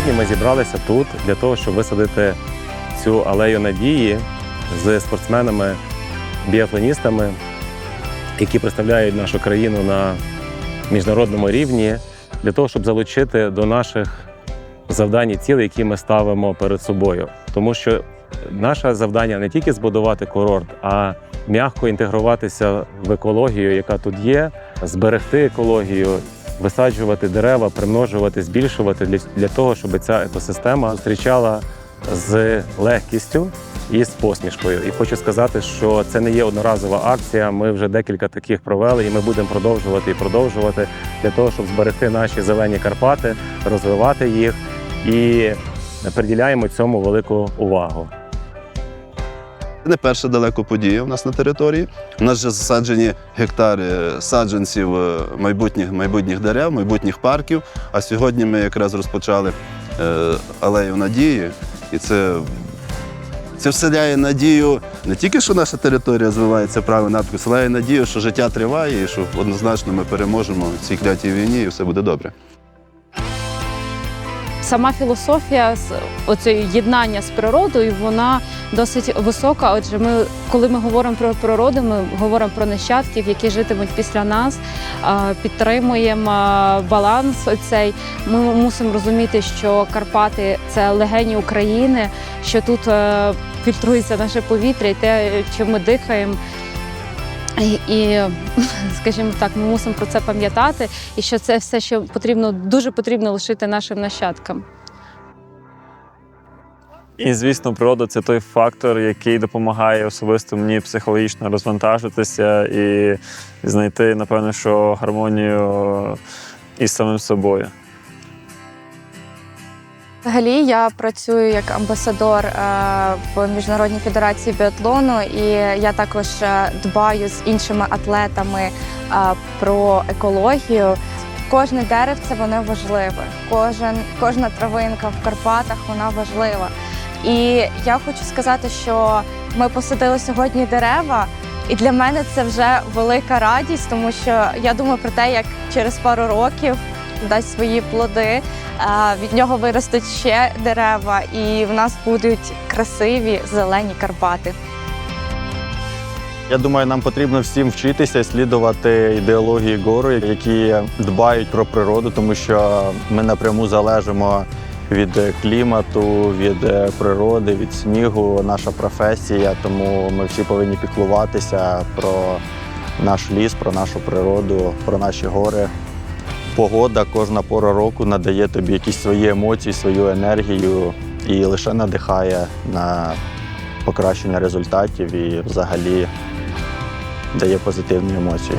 Сьогодні ми зібралися тут для того, щоб висадити цю алею надії з спортсменами, біатлоністами, які представляють нашу країну на міжнародному рівні, для того, щоб залучити до наших завдань і цілей, які ми ставимо перед собою. Тому що наше завдання не тільки збудувати курорт, а м'яко інтегруватися в екологію, яка тут є, зберегти екологію, висаджувати дерева, примножувати, збільшувати для, для того, щоб ця екосистема зустрічала з легкістю і з посмішкою. І хочу сказати, що це не є одноразова акція. Ми вже декілька таких провели, і ми будемо продовжувати і продовжувати для того, щоб зберегти наші зелені Карпати, розвивати їх і приділяємо цьому велику увагу. Не перша далеко подія у нас на території. У нас вже засаджені гектари саджанців е, майбутніх, майбутніх дерев, майбутніх парків. А сьогодні ми якраз розпочали е, алею надії. І це, це вселяє надію не тільки, що наша територія розвивається правильно напрямку, вселяє надію, що життя триває і що однозначно ми переможемо в цій клятій війні і все буде добре. Сама філософія оцеї єднання з природою, вона досить висока. Отже, ми, коли ми говоримо про природу, ми говоримо про нащадків, які житимуть після нас, підтримуємо баланс. Оцей ми мусимо розуміти, що Карпати це легені України, що тут е, фільтрується наше повітря і те, чим ми дихаємо. І, скажімо так, ми мусимо про це пам'ятати, і що це все, що потрібно, дуже потрібно лишити нашим нащадкам. І, звісно, природа це той фактор, який допомагає особисто мені психологічно розвантажитися і знайти, напевно, що гармонію із самим собою. Взагалі я працюю як амбасадор е, в міжнародній федерації біатлону, і я також е, дбаю з іншими атлетами е, про екологію. Кожне деревце воно важливе, кожен, кожна травинка в Карпатах вона важлива. І я хочу сказати, що ми посадили сьогодні дерева, і для мене це вже велика радість, тому що я думаю про те, як через пару років дасть свої плоди. Від нього виростуть ще дерева, і в нас будуть красиві зелені Карпати. Я думаю, нам потрібно всім вчитися слідувати ідеології гору, які дбають про природу, тому що ми напряму залежимо від клімату, від природи, від снігу. Наша професія, тому ми всі повинні піклуватися про наш ліс, про нашу природу, про наші гори. Погода кожна пора року надає тобі якісь свої емоції, свою енергію і лише надихає на покращення результатів і взагалі дає позитивні емоції.